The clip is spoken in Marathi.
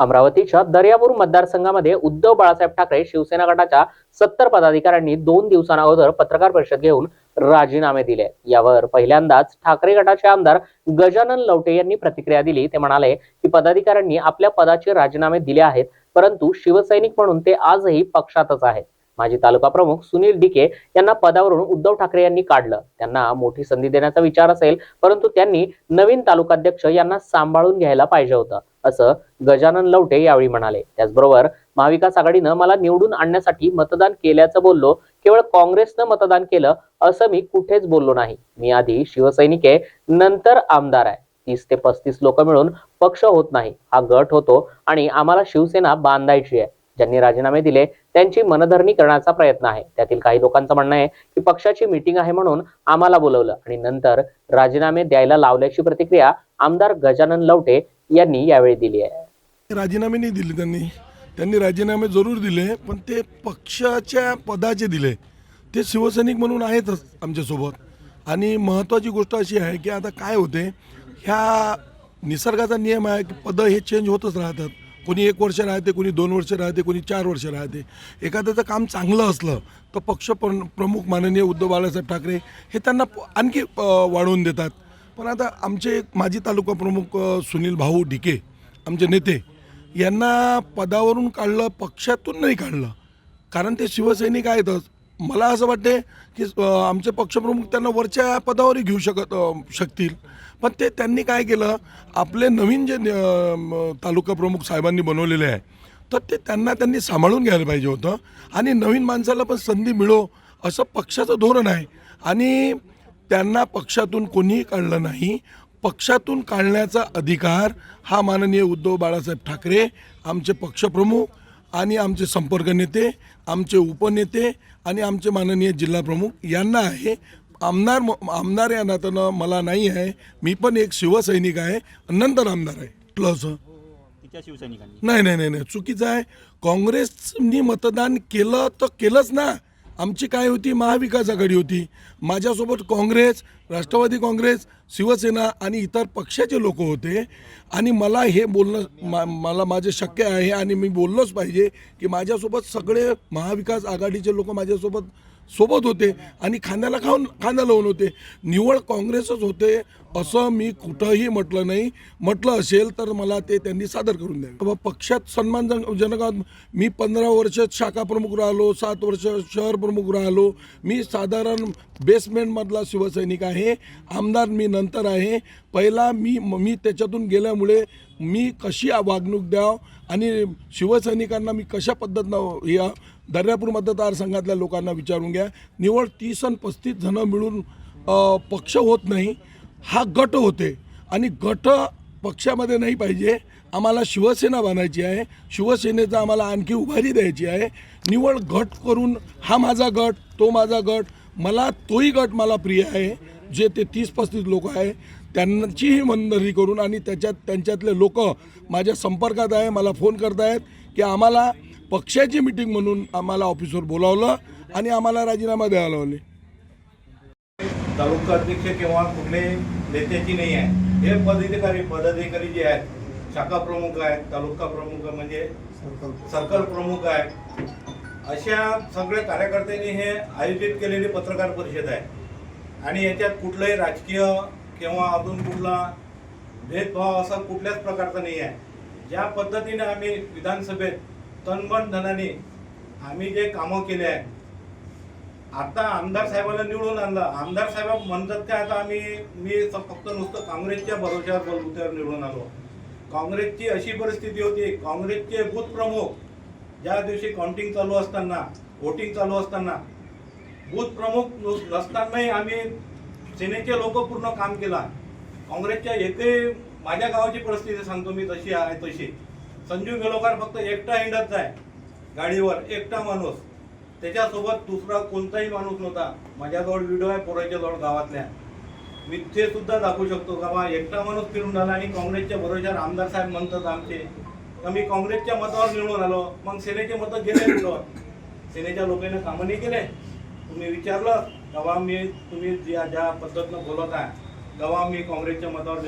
अमरावतीच्या दर्यापूर मतदारसंघामध्ये उद्धव बाळासाहेब ठाकरे शिवसेना गटाच्या सत्तर पदाधिकाऱ्यांनी दोन दिवसांअगोदर पत्रकार परिषद घेऊन राजीनामे दिले. यावर पहिल्यांदाच ठाकरे गटाचे आमदार गजानन लवटे यांनी प्रतिक्रिया दिली. ते म्हणाले की पदाधिकाऱ्यांनी आपल्या पदाचे राजीनामे दिले आहेत परंतु शिवसैनिक म्हणून ते आजही पक्षातच आहेत. माजी तालुका प्रमुख सुनील डिके यांना पदावरून उद्धव ठाकरे यांनी काढलं. त्यांना मोठी संधी देण्याचा विचार असेल परंतु त्यांनी नवीन तालुकाध्यक्ष यांना सांभाळून घ्यायला पाहिजे होतं असं गजानन लवटे यावेळी म्हणाले. त्याचबरोबर महाविकास आघाडीनं मला निवडून आणण्यासाठी मतदान केल्याचं बोललो केवळ काँग्रेसनं मतदान केलं असं मी कुठेच बोललो नाही. मी आधी शिवसैनिक आहे नंतर आमदार आहे. तीस ते पस्तीस लोक मिळून पक्ष होत नाही. हा गट होतो आणि आम्हाला शिवसेना बांधायची आहे. ज्यांनी राजीनामे दिले त्यांची मनधरणी करण्याचा प्रयत्न आहे. त्यातील काही लोकांचं म्हणणं आहे की पक्षाची मीटिंग आहे म्हणून आम्हाला बोलवलं आणि नंतर राजीनामे द्यायला लावल्याची प्रतिक्रिया आमदार गजानन लवटे यांनी यावेळी दिली आहे. राजीनामे नाही दिले त्यांनी. त्यांनी राजीनामे जरूर दिले पण ते पक्षाच्या पदाचे दिले. ते शिवसैनिक म्हणून आहेतच आमच्यासोबत. आणि महत्त्वाची गोष्ट अशी आहे की आता काय होते ह्या निसर्गाचा नियम आहे की पदं हे चेंज होतच राहतात. कोणी एक वर्ष राहते कोणी दोन वर्ष राहते कोणी चार वर्ष राहते. एखाद्याचं काम चांगलं असलं तर पक्ष प्र प्रमुख माननीय उद्धव बाळासाहेब ठाकरे हे त्यांना प- आणखी वाढवून देतात. पण आता आमचे माजी तालुका प्रमुख सुनील भाऊ ढिके आमचे नेते यांना पदावरून काढलं पक्षातून नाही काढलं. कारण ते शिवसैनिक आहेतच मला असं वाटते की आमचे पक्षप्रमुख त्यांना वरच्या पदावरही घेऊ शकत शकतील. पण ते त्यांनी काय केलं आपले नवीन जे तालुका प्रमुख साहेबांनी बनवलेले आहे तर ते त्यांना त्यांनी सांभाळून घ्यायला पाहिजे होतं. आणि नवीन माणसाला पण संधी मिळो असं पक्षाचं धोरण आहे. आणि त्यांना पक्षातून कोणीही काढलं नाही. पक्षातून काढण्याचा अधिकार हा माननीय उद्धव बाळासाहेब ठाकरे आमचे पक्षप्रमुख आणि आमचे संपर्क नेते आमचे उपनेते आणि आमचे माननीय जिल्हाप्रमुख यांना आहे. आमदार म- आमदार या नात्यानं मला नाही आहे. मी पण एक शिवसैनिक आहे नंतर आमदार आहे. प्लस शिवसैनिकांनी. नाही नाही नाही नाही. चुकीचं आहे. काँग्रेसनी मतदान केलं तर केलंच ना. आमची काय होती? महाविकास आघाडी होती. माझ्यासोबत काँग्रेस राष्ट्रवादी काँग्रेस शिवसेना आणि इतर पक्षाचे लोक होते. आणि मला हे बोलणं मा मला माझे शक्य आहे आणि मी बोललोच पाहिजे की माझ्यासोबत सगळे महाविकास आघाडीचे लोक माझ्यासोबत सोबत होते आणि खांद्याला खाऊन खांदा लावून होते. निवळ काँग्रेसच होते असं मी कुठंही म्हटलं नाही. म्हटलं असेल तर मला ते त्यांनी सादर करून द्यावे. बाबा पक्षात सन्मानजनक जनकात मी पंधरा वर्ष शाखा प्रमुख राहिलो सात वर्ष शहर प्रमुख राहिलो. मी साधारण बेसमेंटमधला शिवसैनिक आहे. आमदार मी नंतर आहे. पहिला मी मी त्याच्यातून गेल्यामुळे मी कशी वागणूक द्याव आणि शिवसैनिकांना मी कशा पद्धतीनं या दर्यापूर मतदारसंघातल्या लोकांना विचारून घ्या. निवड तीस आणि पस्तीस जणं मिळून पक्ष होत नाही. हा गट होते. आणि गट पक्षामध्ये नाही पाहिजे. आम्हाला शिवसेना बनायची आहे. शिवसेनेचा आम्हाला आणखी उभारी द्यायची आहे. निवड गट करून हा माझा गट तो माझा गट मला तोही गट मला प्रिय आहे. जे ते तीस पस्तीस लोक आहे. त्यांचीही मनधरी करून आणि त्याच्यात त्यांच्यातले लोक माझ्या संपर्कात आहे मला फोन करतायत की आम्हाला पक्षाची मिटिंग म्हणून आम्हाला ऑफिसवर बोलावलं आणि आम्हाला राजीनामा द्यायला लावले. तालुका अध्यक्ष किंवा कुठले नेत्याची नाही आहे. हे पदाधिकारी पदाधिकारी जे आहेत शाखा प्रमुख आहेत तालुका प्रमुख म्हणजे सर्कल प्रमुख आहे. अशा सगळ्या कार्यकर्त्यांनी हे आयोजित केलेली पत्रकार परिषद आहे. आणि याच्यात कुठलंही राजकीय किंवा अजून कुठला भेदभाव असा कुठल्याच प्रकारचा नाही आहे. ज्या पद्धतीने आम्ही विधानसभेत तनमन धनाने आम्ही जे कामं केले आहे आता आमदार साहेबाला निवडून आणलं. आमदार साहेब म्हणतात काय आता आम्ही मी फक्त नुसतं काँग्रेसच्या भरोश्यावर बलबुत्यावर निवडून आलो. काँग्रेसची अशी परिस्थिती होती काँग्रेसचे बूथ प्रमुख ज्या दिवशी काउंटिंग चालू असताना वोटिंग चालू असताना बूथ प्रमुख नसतानाही आम्ही सेनेचे लोक पूर्ण काम केला काँग्रेसच्या येथे माझ्या गावाची परिस्थिती सांगतो मी तशी आहे तशी. संजू मेलोकार फक्त एकटा हिंडत आहे गाडीवर एकटा माणूस. त्याच्यासोबत दुसरा कोणताही माणूस नव्हता. माझ्याजवळ व्हिडिओ आहे पोराच्या जवळ गावातल्या. मी ते सुद्धा दाखवू शकतो का बा? एकटा माणूस फिरून आला आणि काँग्रेसच्या भरोशावर आमदार साहेब म्हणतात आमचे. का मी काँग्रेसच्या मतावर निवडून आलो. मग सेनेचे मतं गेले कुठं? सेनेच्या लोकांना कामं नाही केले. तुम्ही विचारलं. तेव्हा मी तुम्ही ज्या ज्या पद्धतीनं बोलत आहे तेव्हा मी काँग्रेसच्या मतावर